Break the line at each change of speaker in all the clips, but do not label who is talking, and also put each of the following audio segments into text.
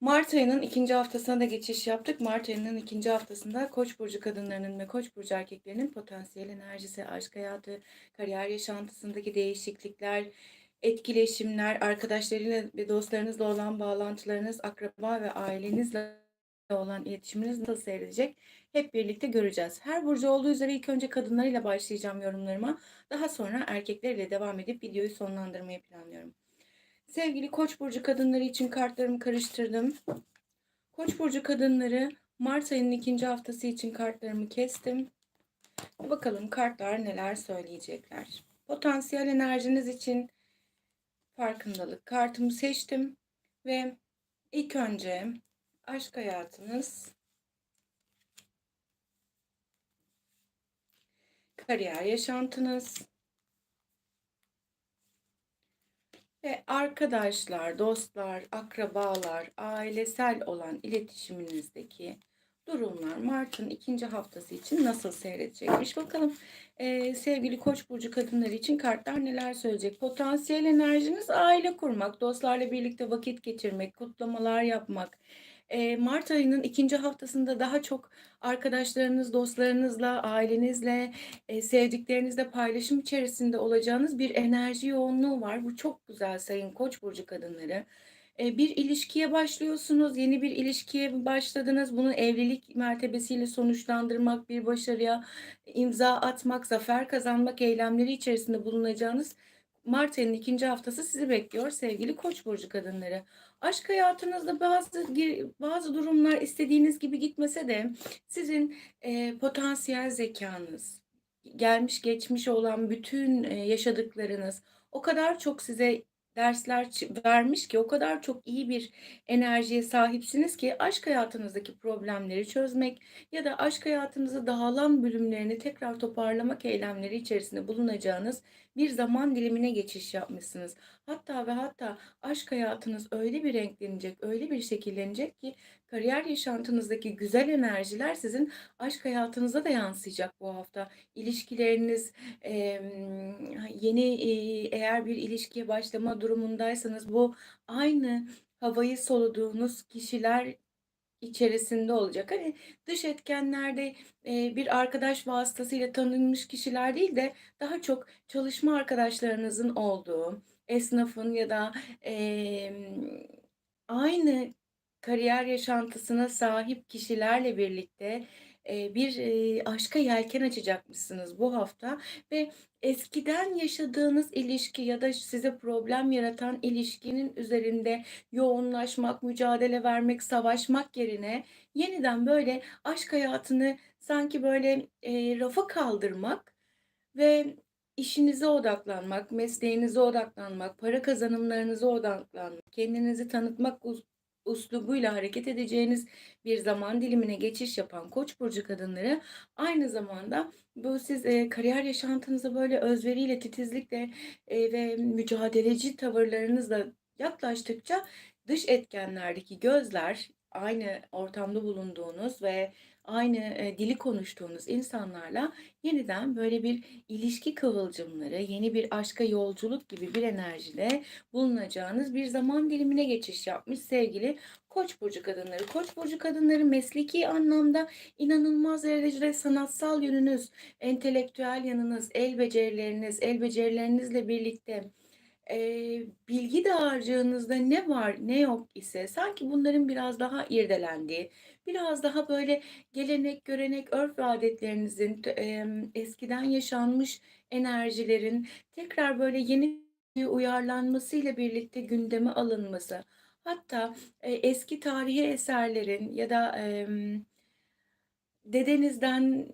Mart ayının ikinci haftasına da geçiş yaptık. Mart ayının ikinci haftasında Koç burcu kadınlarının ve Koç burcu erkeklerinin potansiyel enerjisi, aşk hayatı, kariyer yaşantısındaki değişiklikler, etkileşimler, arkadaşlarıyla ve dostlarınızla olan bağlantılarınız, akraba ve ailenizle olan iletişiminiz nasıl seyredecek? Hep birlikte göreceğiz. Her burcu olduğu üzere ilk önce kadınlarıyla başlayacağım yorumlarıma. Daha sonra erkeklerle devam edip videoyu sonlandırmayı planlıyorum. Sevgili Koç burcu kadınları için kartlarımı karıştırdım. Koç burcu kadınları Mart ayının ikinci haftası için kartlarımı kestim. Bakalım kartlar neler söyleyecekler. Potansiyel enerjiniz için farkındalık kartımı seçtim ve ilk önce aşk hayatınız, kariyer yaşantınız, Ve arkadaşlar, dostlar, akrabalar, ailesel olan iletişiminizdeki durumlar Mart'ın ikinci haftası için nasıl seyredecekmiş? Bakalım ee, sevgili Koç burcu kadınları için kartlar neler söyleyecek? Potansiyel enerjiniz aile kurmak, dostlarla birlikte vakit geçirmek, kutlamalar yapmak. Mart ayının ikinci haftasında daha çok arkadaşlarınız, dostlarınızla, ailenizle, sevdiklerinizle paylaşım içerisinde olacağınız bir enerji yoğunluğu var. Bu çok güzel sayın Koç burcu kadınları. Bir ilişkiye başlıyorsunuz, yeni bir ilişkiye başladınız. Bunu evlilik mertebesiyle sonuçlandırmak, bir başarıya imza atmak, zafer kazanmak eylemleri içerisinde bulunacağınız Mart ayının ikinci haftası sizi bekliyor sevgili Koç burcu kadınları. Aşk hayatınızda bazı bazı durumlar istediğiniz gibi gitmese de sizin e, potansiyel zekanız, gelmiş geçmiş olan bütün e, yaşadıklarınız o kadar çok size dersler vermiş ki o kadar çok iyi bir enerjiye sahipsiniz ki aşk hayatınızdaki problemleri çözmek ya da aşk hayatınızda dağılan bölümlerini tekrar toparlamak eylemleri içerisinde bulunacağınız bir zaman dilimine geçiş yapmışsınız. Hatta ve hatta aşk hayatınız öyle bir renklenecek, öyle bir şekillenecek ki kariyer yaşantınızdaki güzel enerjiler sizin aşk hayatınıza da yansıyacak bu hafta. İlişkileriniz yeni eğer bir ilişkiye başlama durumundaysanız bu aynı havayı soluduğunuz kişiler içerisinde olacak. Hani dış etkenlerde e, bir arkadaş vasıtasıyla tanınmış kişiler değil de daha çok çalışma arkadaşlarınızın olduğu, esnafın ya da e, aynı kariyer yaşantısına sahip kişilerle birlikte bir aşka yelken açacakmışsınız bu hafta ve eskiden yaşadığınız ilişki ya da size problem yaratan ilişkinin üzerinde yoğunlaşmak, mücadele vermek, savaşmak yerine yeniden böyle aşk hayatını sanki böyle rafa kaldırmak ve işinize odaklanmak, mesleğinize odaklanmak, para kazanımlarınıza odaklanmak, kendinizi tanıtmak uslubuyla hareket edeceğiniz bir zaman dilimine geçiş yapan Koç burcu kadınları aynı zamanda bu siz e, kariyer yaşantınıza böyle özveriyle, titizlikle e, ve mücadeleci tavırlarınızla yaklaştıkça dış etkenlerdeki gözler aynı ortamda bulunduğunuz ve aynı e, dili konuştuğunuz insanlarla yeniden böyle bir ilişki kıvılcımları, yeni bir aşka yolculuk gibi bir enerjide bulunacağınız bir zaman dilimine geçiş yapmış sevgili Koç burcu kadınları. Koç burcu kadınları mesleki anlamda inanılmaz derecede sanatsal yönünüz, entelektüel yanınız, el becerileriniz, el becerilerinizle birlikte Eee, bilgi dağarcığınızda ne var ne yok ise sanki bunların biraz daha irdelendiği, biraz daha böyle gelenek, görenek, örf ve adetlerinizin, emm, eskiden yaşanmış enerjilerin tekrar böyle yeni uyarlanmasıyla birlikte gündeme alınması, hatta, eee, eski tarihi eserlerin ya da, emm, dedenizden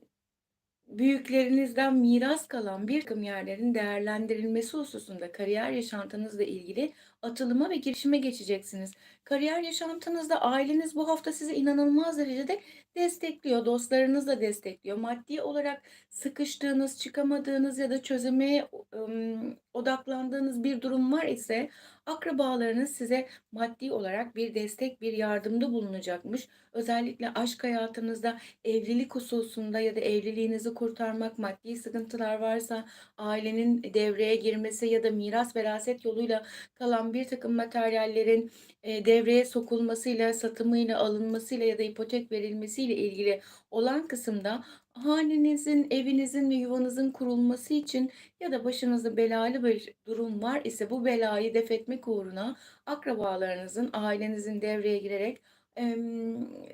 büyüklerinizden miras kalan bir birtakım yerlerin değerlendirilmesi hususunda kariyer yaşantınızla ilgili atılıma ve girişime geçeceksiniz. Kariyer yaşantınızda aileniz bu hafta sizi inanılmaz derecede destekliyor, dostlarınız da destekliyor. Maddi olarak sıkıştığınız, çıkamadığınız ya da çözümeye ım, odaklandığınız bir durum var ise akrabalarınız size maddi olarak bir destek, bir yardımda bulunacakmış. Özellikle aşk hayatınızda, evlilik hususunda ya da evliliğinizi kurtarmak, maddi sıkıntılar varsa ailenin devreye girmesi ya da miras veraset yoluyla kalan bir takım materyallerin e, devreye sokulmasıyla, satımıyla, alınmasıyla ya da ipotek verilmesiyle ilgili olan kısımda hanenizin, evinizin ve yuvanızın kurulması için ya da başınızda belalı bir durum var ise bu belayı def etmek uğruna akrabalarınızın, ailenizin devreye girerek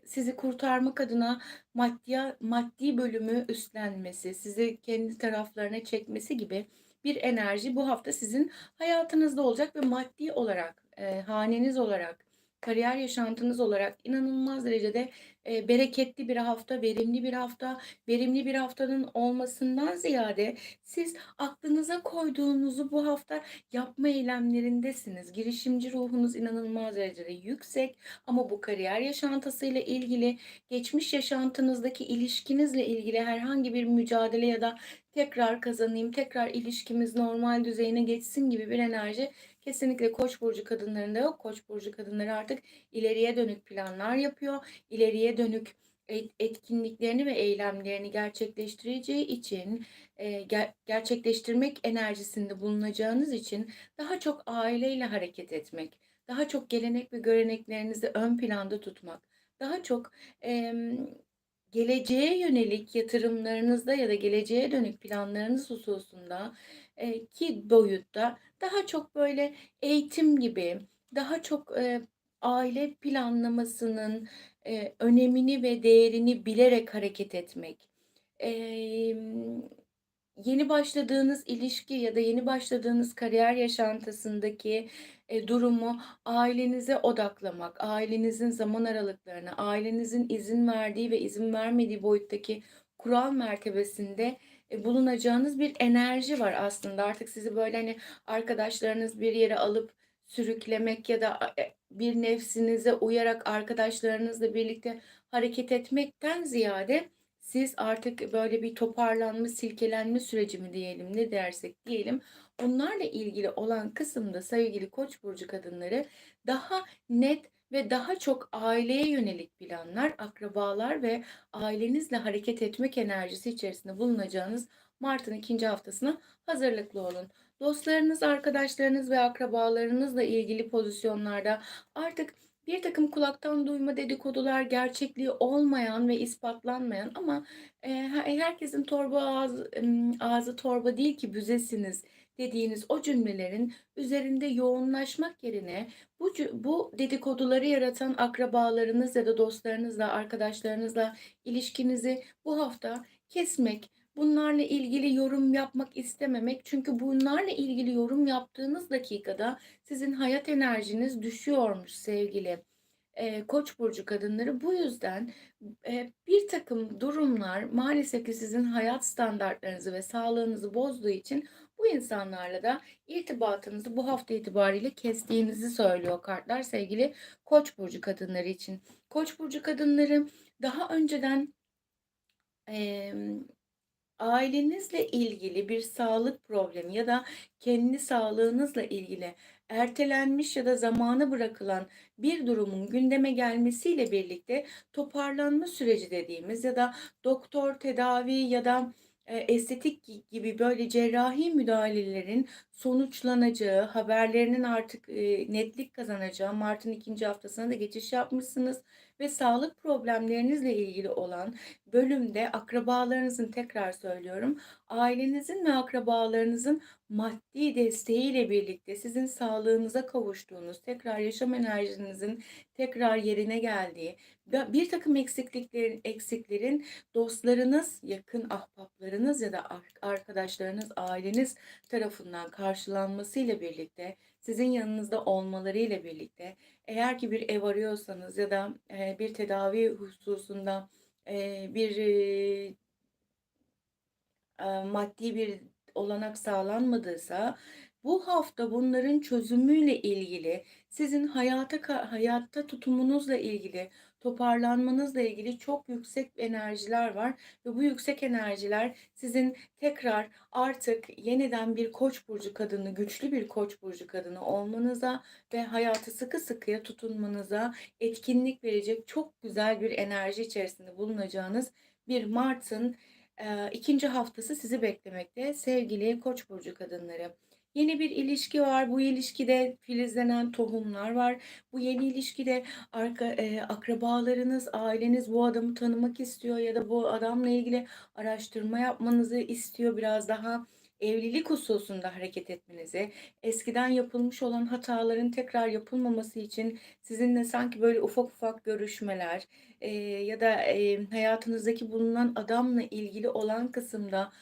sizi kurtarmak adına maddi, maddi bölümü üstlenmesi, sizi kendi taraflarına çekmesi gibi bir enerji bu hafta sizin hayatınızda olacak ve maddi olarak, e, haneniz olarak, kariyer yaşantınız olarak inanılmaz derecede e, bereketli bir hafta, verimli bir hafta, verimli bir haftanın olmasından ziyade siz aklınıza koyduğunuzu bu hafta yapma eylemlerindesiniz. Girişimci ruhunuz inanılmaz derecede yüksek ama bu kariyer yaşantısıyla ilgili, geçmiş yaşantınızdaki ilişkinizle ilgili herhangi bir mücadele ya da tekrar kazanayım, tekrar ilişkimiz normal düzeyine geçsin gibi bir enerji kesinlikle Koç burcu kadınlarında yok. Koç burcu kadınları artık ileriye dönük planlar yapıyor. İleriye dönük et- etkinliklerini ve eylemlerini gerçekleştireceği için e, ger- gerçekleştirmek enerjisinde bulunacağınız için daha çok aileyle hareket etmek, daha çok gelenek ve göreneklerinizi ön planda tutmak, daha çok geleceğe yönelik yatırımlarınızda ya da geleceğe dönük planlarınız hususunda e, ki boyutta daha çok böyle eğitim gibi, daha çok e, aile planlamasının e, önemini ve değerini bilerek hareket etmek. Em, yeni başladığınız ilişki ya da yeni başladığınız kariyer yaşantısındaki e, durumu ailenize odaklamak, ailenizin zaman aralıklarına, ailenizin izin verdiği ve izin vermediği boyuttaki kural mertebesinde e, bulunacağınız bir enerji var aslında. Artık sizi böyle hani arkadaşlarınız bir yere alıp sürüklemek ya da e, bir nefsinize uyarak arkadaşlarınızla birlikte hareket etmekten ziyade siz artık böyle bir toparlanma, silkelenme süreci mi diyelim, ne dersek diyelim. Onlarla ilgili olan kısımda sevgili Koç burcu kadınları daha net ve daha çok aileye yönelik planlar, akrabalar ve ailenizle hareket etmek enerjisi içerisinde bulunacağınız Mart'ın ikinci haftasına hazırlıklı olun. Dostlarınız, arkadaşlarınız ve akrabalarınızla ilgili pozisyonlarda artık bir takım kulaktan duyma dedikodular, gerçekliği olmayan ve ispatlanmayan ama e, herkesin torba ağzı, ağzı torba değil ki büzesiniz dediğiniz o cümlelerin üzerinde yoğunlaşmak yerine bu, bu dedikoduları yaratan akrabalarınız ya da dostlarınızla, arkadaşlarınızla ilişkinizi bu hafta kesmek, bunlarla ilgili yorum yapmak istememek. Çünkü bunlarla ilgili yorum yaptığınız dakikada sizin hayat enerjiniz düşüyormuş sevgili e, Koç burcu kadınları. Bu yüzden e, bir takım durumlar maalesef ki sizin hayat standartlarınızı ve sağlığınızı bozduğu için bu insanlarla da irtibatınızı bu hafta itibariyle kestiğinizi söylüyor kartlar sevgili Koç burcu kadınları için. Koç burcu kadınları daha önceden e, ailenizle ilgili bir sağlık problemi ya da kendi sağlığınızla ilgili ertelenmiş ya da zamanı bırakılan bir durumun gündeme gelmesiyle birlikte toparlanma süreci dediğimiz ya da doktor tedavi ya da e, estetik gibi böyle cerrahi müdahalelerin sonuçlanacağı, haberlerinin artık e, netlik kazanacağı Mart'ın ikinci haftasına da geçiş yapmışsınız ve sağlık problemlerinizle ilgili olan bölümde akrabalarınızın tekrar söylüyorum, ailenizin ve akrabalarınızın maddi desteğiyle birlikte sizin sağlığınıza kavuştuğunuz, tekrar yaşam enerjinizin tekrar yerine geldiği, bir takım eksikliklerin, eksiklerin dostlarınız, yakın ahbaplarınız ya da arkadaşlarınız, aileniz tarafından karşılanmasıyla birlikte, sizin yanınızda olmalarıyla birlikte, eğer ki bir ev arıyorsanız ya da bir tedavi hususunda bir maddi bir olanak sağlanmadıysa bu hafta bunların çözümüyle ilgili sizin hayata hayatta tutumunuzla ilgili toparlanmanızla ilgili çok yüksek enerjiler var ve bu yüksek enerjiler sizin tekrar artık yeniden bir koç burcu kadını, güçlü bir koç burcu kadını olmanıza ve hayatı sıkı sıkıya tutunmanıza etkinlik verecek çok güzel bir enerji içerisinde bulunacağınız bir Mart'ın e, ikinci haftası sizi beklemekte sevgili koç burcu kadınları. Yeni bir ilişki var. Bu ilişkide filizlenen tohumlar var. Bu yeni ilişkide arka, eee, akrabalarınız, aileniz bu adamı tanımak istiyor ya da bu adamla ilgili araştırma yapmanızı istiyor. Biraz daha evlilik hususunda hareket etmenizi, eskiden yapılmış olan hataların tekrar yapılmaması için sizinle sanki böyle ufak ufak görüşmeler, eee, ya da, eee, hayatınızdaki bulunan adamla ilgili olan kısımda,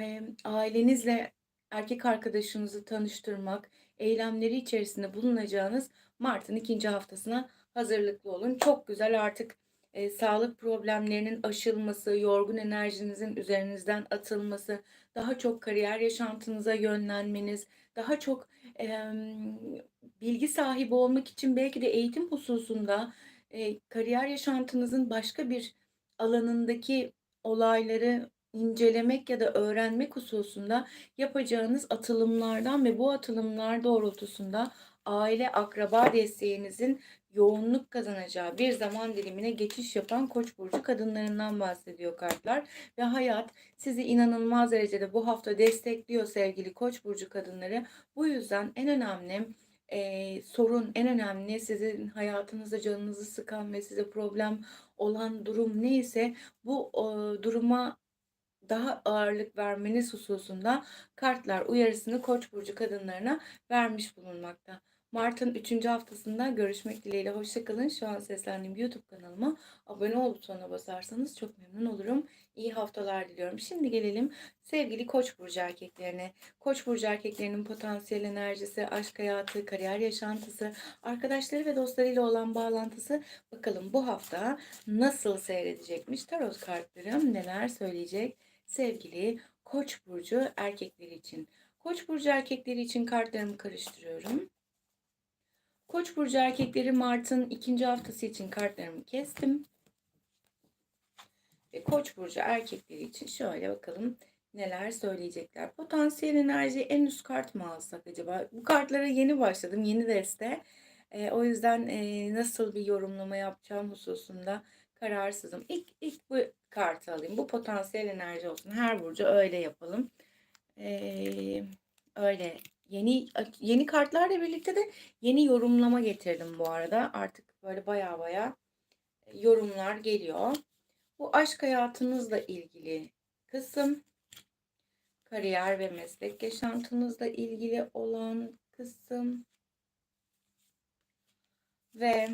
emm, ailenizle erkek arkadaşınızı tanıştırmak, eylemleri içerisinde bulunacağınız martın 2. haftasına hazırlıklı olun. Çok güzel artık, eee, sağlık problemlerinin aşılması, yorgun enerjinizin üzerinizden atılması, daha çok kariyer yaşantınıza yönlenmeniz, daha çok, emm, bilgi sahibi olmak için belki de eğitim hususunda, eee, kariyer yaşantınızın başka bir alanındaki olayları incelemek ya da öğrenmek hususunda yapacağınız atılımlardan ve bu atılımlar doğrultusunda aile, akraba desteğinizin yoğunluk kazanacağı bir zaman dilimine geçiş yapan Koç burcu kadınlarından bahsediyor kartlar ve hayat sizi inanılmaz derecede bu hafta destekliyor sevgili Koç burcu kadınları. Bu yüzden en önemli eee, sorun, en önemli sizin hayatınızda canınızı sıkan ve size problem olan durum neyse bu o, duruma daha ağırlık vermeniz hususunda kartlar uyarısını Koç burcu kadınlarına vermiş bulunmakta. Mart'ın 3. haftasında görüşmek dileğiyle. Hoşça kalın. Şu an seslendiğim YouTube kanalıma abone ol butonuna basarsanız çok memnun olurum. İyi haftalar diliyorum. Şimdi gelelim sevgili Koç burcu erkeklerine. Koç burcu erkeklerinin potansiyel enerjisi, aşk hayatı, kariyer yaşantısı, arkadaşları ve dostlarıyla olan bağlantısı bakalım bu hafta nasıl seyredecekmiş? Tarot kartlarım neler söyleyecek sevgili Koç burcu erkekleri için. Koç burcu erkekleri için kartlarımı karıştırıyorum. Koç burcu erkekleri Mart'ın ikinci haftası için kartlarımı kestim. Ve Koç burcu erkekleri için şöyle bakalım neler söyleyecekler. Potansiyel enerji en üst kart mı alsak acaba? Bu kartlara yeni başladım, yeni deste. E, o yüzden e, nasıl bir yorumlama yapacağım hususunda kararsızım. İlk, ilk bu kartı alayım. Bu potansiyel enerji olsun. Her burcu öyle yapalım. E, öyle Yeni yeni kartlarla birlikte de yeni yorumlama getirdim bu arada. Artık böyle baya baya yorumlar geliyor. Bu aşk hayatınızla ilgili kısım, kariyer ve meslek yaşantınızla ilgili olan kısım ve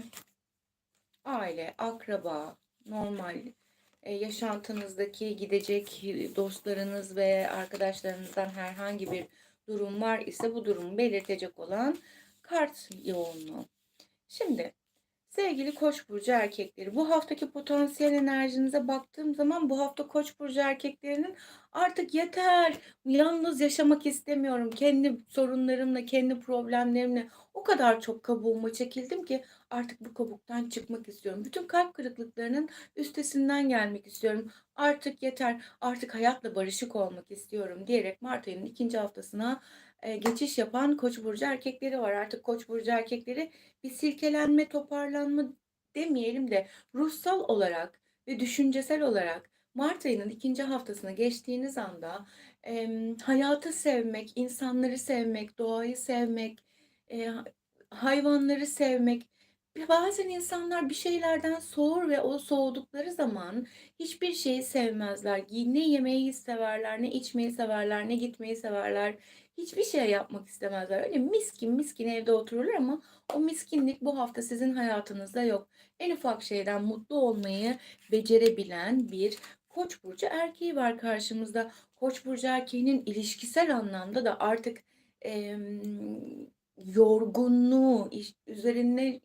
aile, akraba, normal e, yaşantınızdaki gidecek dostlarınız ve arkadaşlarınızdan herhangi bir durum var ise bu durumu belirtecek olan kart yoğunluğu. Şimdi sevgili Koç burcu erkekleri bu haftaki potansiyel enerjinize baktığım zaman bu hafta Koç burcu erkeklerinin artık yeter yalnız yaşamak istemiyorum kendi sorunlarımla kendi problemlerimle o kadar çok kabuğuma çekildim ki artık bu kabuktan çıkmak istiyorum. Bütün kalp kırıklıklarının üstesinden gelmek istiyorum. Artık yeter, artık hayatla barışık olmak istiyorum diyerek Mart ayının ikinci haftasına geçiş yapan Koç burcu erkekleri var. Artık Koç burcu erkekleri bir silkelenme, toparlanma demeyelim de ruhsal olarak ve düşüncesel olarak Mart ayının ikinci haftasına geçtiğiniz anda e, hayatı sevmek, insanları sevmek, doğayı sevmek, e, hayvanları sevmek, bazen insanlar bir şeylerden soğur ve o soğudukları zaman hiçbir şeyi sevmezler. Ne yemeyi severler, ne içmeyi severler, ne gitmeyi severler. Hiçbir şey yapmak istemezler. Öyle miskin miskin evde otururlar ama o miskinlik bu hafta sizin hayatınızda yok. En ufak şeyden mutlu olmayı becerebilen bir Koç burcu erkeği var karşımızda. Koç burcu erkeğinin ilişkisel anlamda da artık e, yorgunluğu, iş, üzerine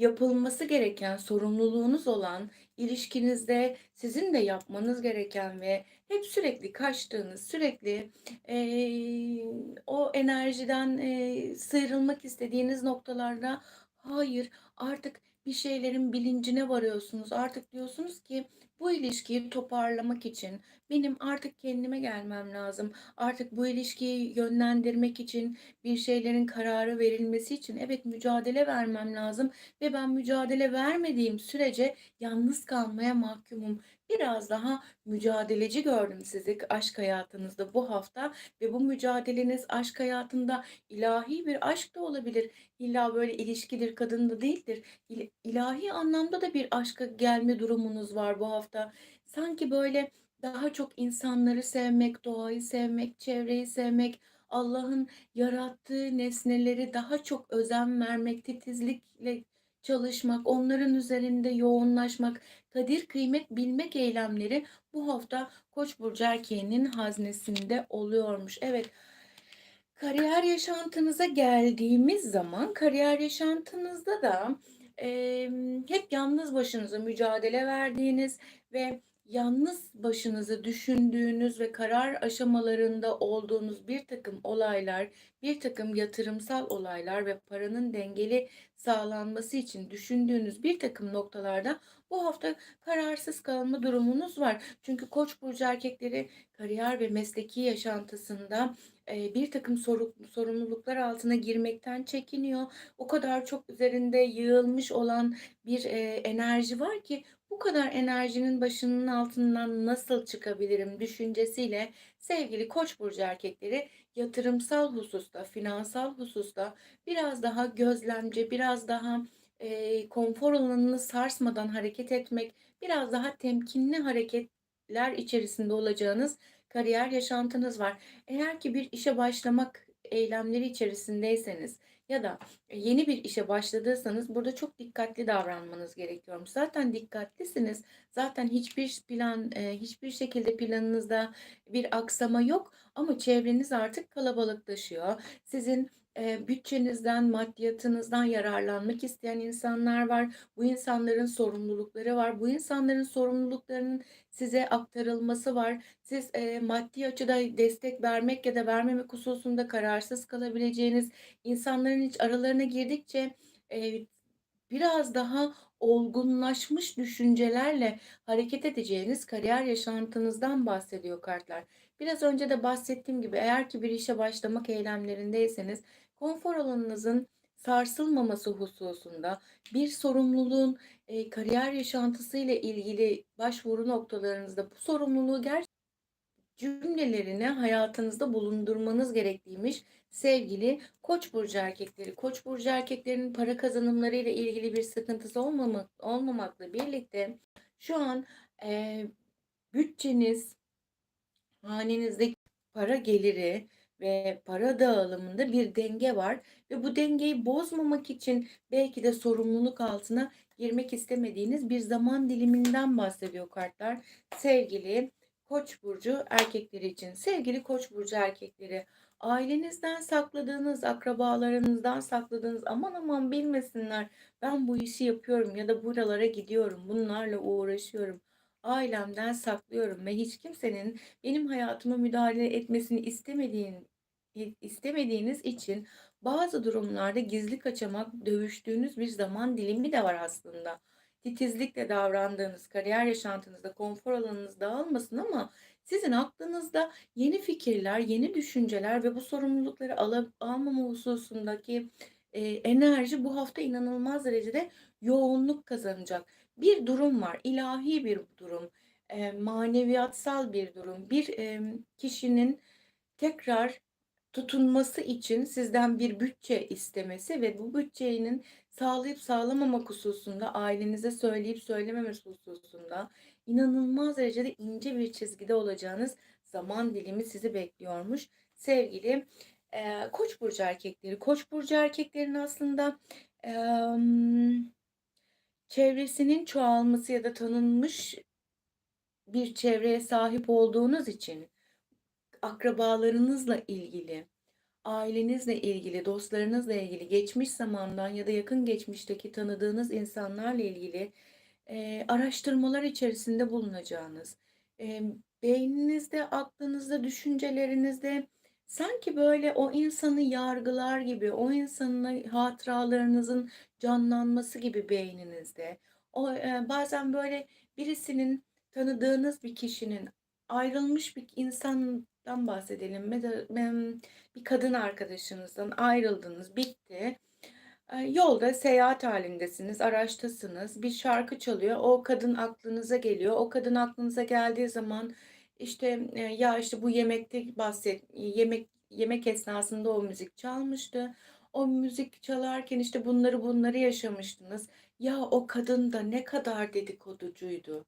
yapılması gereken, sorumluluğunuz olan, ilişkinizde sizin de yapmanız gereken ve hep sürekli kaçtığınız, sürekli eee, o enerjiden eee, sıyrılmak istediğiniz noktalarda hayır artık bir şeylerin bilincine varıyorsunuz. Artık diyorsunuz ki Bu ilişkiyi toparlamak için benim artık kendime gelmem lazım. Artık bu ilişkiyi yönlendirmek için, bir şeylerin kararı verilmesi için evet mücadele vermem lazım ve ben mücadele vermediğim sürece yalnız kalmaya mahkumum. Biraz daha mücadeleci gördüm sizi aşk hayatınızda bu hafta ve bu mücadeleniz aşk hayatında ilahi bir aşk da olabilir. İlla böyle ilişkidir, kadınla değildir. İl- ilahi anlamda da bir aşka gelme durumunuz var bu hafta. Sanki böyle daha çok insanları sevmek, doğayı sevmek, çevreyi sevmek, Allah'ın yarattığı nesneleri daha çok özen vermek, titizlikle çalışmak, onların üzerinde yoğunlaşmak, kadir kıymet bilmek eylemleri bu hafta Koç burcu erkeğinin haznesinde oluyormuş. Evet, Kariyer yaşantınıza geldiğimiz zaman kariyer yaşantınızda da, emm, hep yalnız başınıza mücadele verdiğiniz ve yalnız başınıza düşündüğünüz ve karar aşamalarında olduğunuz birtakım olaylar, birtakım yatırımsal olaylar ve paranın dengeli sağlanması için düşündüğünüz birtakım noktalarda bu hafta kararsız kalma durumunuz var. Çünkü Koç burcu erkekleri kariyer ve mesleki yaşantısında Eee, birtakım soru sorumluluklar altına girmekten çekiniyor. O kadar çok üzerinde yığılmış olan bir, eee, enerji var ki bu kadar enerjinin başının altından nasıl çıkabilirim düşüncesiyle sevgili Koç burcu erkekleri yatırımsal hususta, finansal hususta biraz daha gözlemci, biraz daha, eee, konfor alanını sarsmadan hareket etmek, biraz daha temkinli hareketler içerisinde olacağınız kariyer yaşantınız var. Eğer ki bir işe başlamak eylemleri içerisindeyseniz ya da yeni bir işe başladıysanız burada çok dikkatli davranmanız gerekiyormuş. Zaten dikkatlisiniz. Zaten hiçbir plan, eee, hiçbir şekilde planınızda bir aksama yok ama çevreniz artık kalabalıklaşıyor. Sizin, bütçenizden, maddiyatınızdan yararlanmak isteyen insanlar var. Bu insanların sorumlulukları var. Bu insanların sorumluluklarının size aktarılması var. Siz, eee, maddi açıda destek vermek ya da vermemek hususunda kararsız kalabileceğiniz, insanların hiç aralarına girdikçe, eee, biraz daha olgunlaşmış düşüncelerle hareket edeceğiniz kariyer yaşantınızdan bahsediyor kartlar. Biraz önce de bahsettiğim gibi eğer ki bir işe başlamak eylemlerindeyseniz konfor alanınızın sarsılmaması hususunda bir sorumluluğun, eee, kariyer yaşantısıyla ilgili başvuru noktalarınızda bu sorumluluğu gerçekten cümlelerini hayatınızda bulundurmanız gerekliymiş sevgili Koç burcu erkekleri. Koç burcu erkeklerinin para kazanımları ile ilgili bir sıkıntısı olmamak, olmamakla birlikte şu an eee, bütçeniz, hanenizdeki para geliri ve para dağılımında bir denge var ve bu dengeyi bozmamak için belki de sorumluluk altına girmek istemediğiniz bir zaman diliminden bahsediyor kartlar. Sevgili Koç burcu erkekleri için. Sevgili Koç burcu erkekleri, ailenizden sakladığınız, akrabalarınızdan sakladığınız aman aman bilmesinler ben bu işi yapıyorum ya da buralara gidiyorum, bunlarla uğraşıyorum. Ailemden saklıyorum ve hiç kimsenin benim hayatıma müdahale etmesini istemediğin istemediğiniz için bazı durumlarda gizli kaçamak, dövüştüğünüz bir zaman dilimi de var aslında. Titizlikle davrandığınız, kariyer yaşantınızda, konfor alanınız dağılmasın ama sizin aklınızda yeni fikirler, yeni düşünceler ve bu sorumlulukları alıp almama hususundaki e, enerji bu hafta inanılmaz derecede yoğunluk kazanacak. Bir durum var, ilahi bir durum, e, maneviyatsal bir durum. Bir e, kişinin tekrar tutunması için sizden bir bütçe istemesi ve bu bütçenin sağlayıp sağlamamak hususunda, ailenize söyleyip söylememesi hususunda inanılmaz derecede ince bir çizgide olacağınız zaman dilimi sizi bekliyormuş. Sevgili eee, Koç burcu erkekleri, Koç burcu erkeklerin aslında emm, çevresinin çoğalması ya da tanınmış bir çevreye sahip olduğunuz için akrabalarınızla ilgili, ailenizle ilgili, dostlarınızla ilgili, geçmiş zamandan ya da yakın geçmişteki tanıdığınız insanlarla ilgili eee, araştırmalar içerisinde bulunacağınız, emm, beyninizde, aklınızda, düşüncelerinizde sanki böyle o insanı yargılar gibi, o insanın hatıralarınızın canlanması gibi beyninizde. O, eee, bazen böyle birisinin tanıdığınız bir kişinin ayrılmış bir insandan bahsedelim. Bir kadın arkadaşınızdan ayrıldınız, bitti. Eee, yolda seyahat hâlindesiniz, araçtasınız. Bir şarkı çalıyor. O kadın aklınıza geliyor. O kadın aklınıza geldiği zaman, işte, eee, ya, işte, bu yemekte bahset yemek yemek esnasında o müzik çalmıştı. O müzik çalarken, işte, bunları bunları yaşamıştınız. Ya, o kadın da ne kadar dedikoducuydu.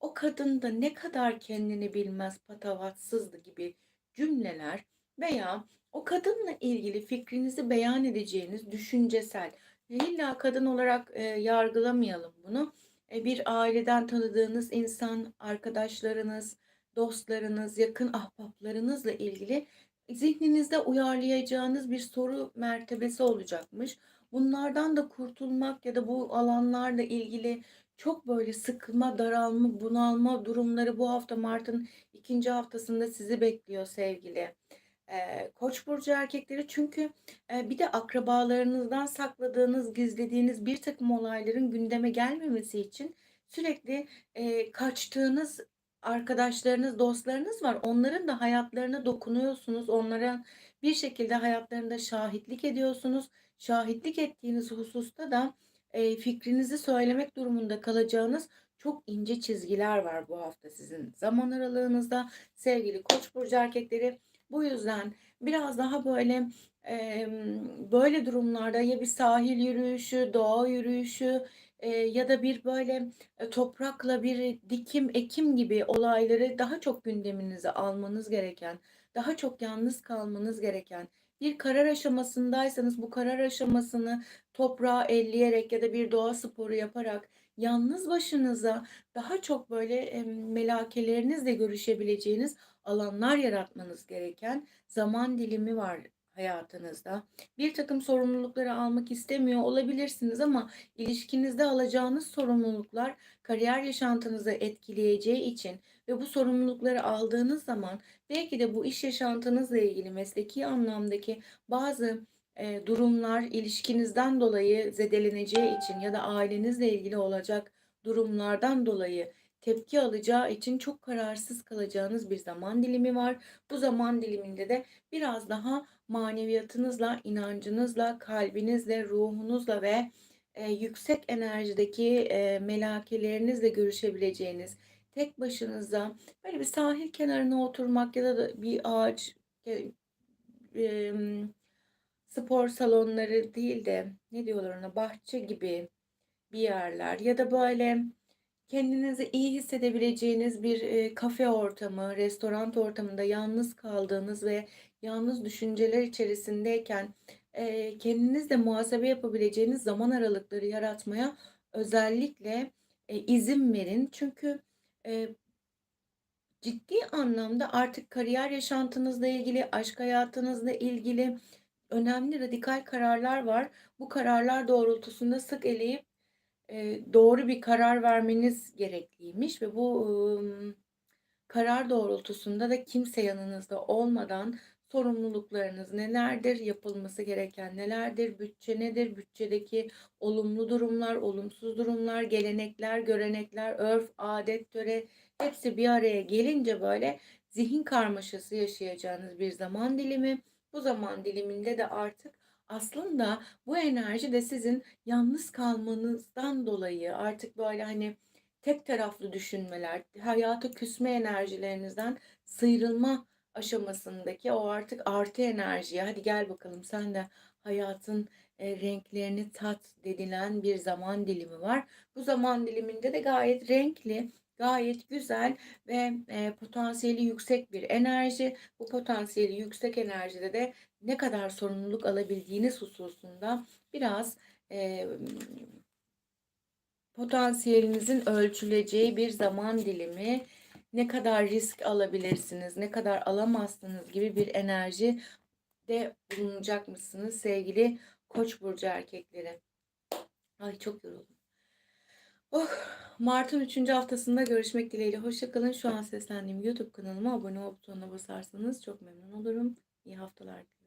O kadın da ne kadar kendini bilmez, patavatsızdı gibi cümleler veya o kadınla ilgili fikrinizi beyan edeceğiniz düşüncesel, illa kadın olarak, eee, yargılamayalım bunu. Eee, bir aileden tanıdığınız insan, arkadaşlarınız, dostlarınız, yakın ahbaplarınızla ilgili zihninizde uyarlayacağınız bir soru mertebesi olacakmış. Bunlardan da kurtulmak ya da bu alanlarla ilgili çok böyle sıkılma, daralma, bunalma durumları bu hafta martın 2. haftasında sizi bekliyor sevgili, eee, Koç burcu erkekleri. Çünkü, eee, bir de akrabalarınızdan sakladığınız, gizlediğiniz birtakım olayların gündeme gelmemesi için sürekli, eee, kaçtığınız arkadaşlarınız, dostlarınız var. Onların da hayatlarına dokunuyorsunuz. Onlara bir şekilde hayatlarında şahitlik ediyorsunuz. Şahitlik ettiğiniz hususta da, eee, fikrinizi söylemek durumunda kalacağınız çok ince çizgiler var bu hafta sizin zaman aralığınızda sevgili Koç burcu erkekleri. Bu yüzden biraz daha böyle, emm, böyle durumlarda ya bir sahil yürüyüşü, doğa yürüyüşü, ya da bir böyle, eee, toprakla bir dikim, ekim gibi olayları daha çok gündeminize almanız gereken, daha çok yalnız kalmanız gereken, bir karar aşamasındaysanız bu karar aşamasını toprağı elleyerek ya da bir doğa sporu yaparak yalnız başınıza daha çok böyle, melakelerinizle görüşebileceğiniz alanlar yaratmanız gereken zaman dilimi var hayatınızda. Birtakım sorumlulukları almak istemiyor olabilirsiniz ama ilişkinizde alacağınız sorumluluklar kariyer yaşantınızı etkileyeceği için ve bu sorumlulukları aldığınız zaman belki de bu iş yaşantınızla ilgili mesleki anlamdaki bazı, eee, durumlar ilişkinizden dolayı zedeleneceği için ya da ailenizle ilgili olacak durumlardan dolayı tepki alacağı için çok kararsız kalacağınız bir zaman dilimi var. Bu zaman diliminde de biraz daha maneviyatınızla, inancınızla, kalbinizle, ruhunuzla ve, eee, yüksek enerjideki, eee, melakelerinizle görüşebileceğiniz, tek başınıza böyle bir sahil kenarına oturmak ya da bir ağaç, eee, emm, spor salonları değil de ne diyorlar ona, bahçe gibi bir yerler ya da böyle kendinizi iyi hissedebileceğiniz bir, eee, kafe ortamı, restoran ortamında yalnız kaldığınız ve yalnız düşünceler içerisindeyken, eee, kendinizle muhasebe yapabileceğiniz zaman aralıkları yaratmaya özellikle, eee, izin verin. Çünkü, eee ciddi anlamda artık kariyer yaşantınızla ilgili, aşk hayatınızla ilgili önemli radikal kararlar var. Bu kararlar doğrultusunda sık eleyip, doğru bir karar vermeniz gerekliymiş ve bu, karar doğrultusunda da kimse yanınızda olmadan sorumluluklarınız nelerdir, yapılması gereken nelerdir, bütçe nedir, bütçedeki olumlu durumlar, olumsuz durumlar, gelenekler, görenekler, örf, âdet, töre hepsi bir araya gelince böyle zihin karmaşası yaşayacağınız bir zaman dilimi. Bu zaman diliminde de artık aslında bu enerji de sizin yalnız kalmanızdan dolayı artık böyle, hani, tek taraflı düşünmeler, hayata küsme enerjilerinizden sıyrılma aşamasındaki o artık artı enerjiye, "Hadi gel bakalım sen de hayatın, eee, renklerini tat." denilen bir zaman dilimi var. Bu zaman diliminde de gayet renkli, gayet güzel ve, eee, potansiyeli yüksek bir enerji. Bu potansiyeli yüksek enerjide de ne kadar sorumluluk alabildiğiniz hususunda biraz, emm, potansiyelinizin ölçüleceği bir zaman dilimi. Ne kadar risk alabilirsiniz, ne kadar alamazsınız gibi bir enerjide bulunacakmışsınız sevgili Koç burcu erkekleri. Ay, çok yoruldum. Oh! Mart'ın 3. haftasında görüşmek dileğiyle. Hoşça kalın. Şu an seslendiğim YouTube kanalıma abone ol butonuna basarsanız çok memnun olurum. İyi haftalar.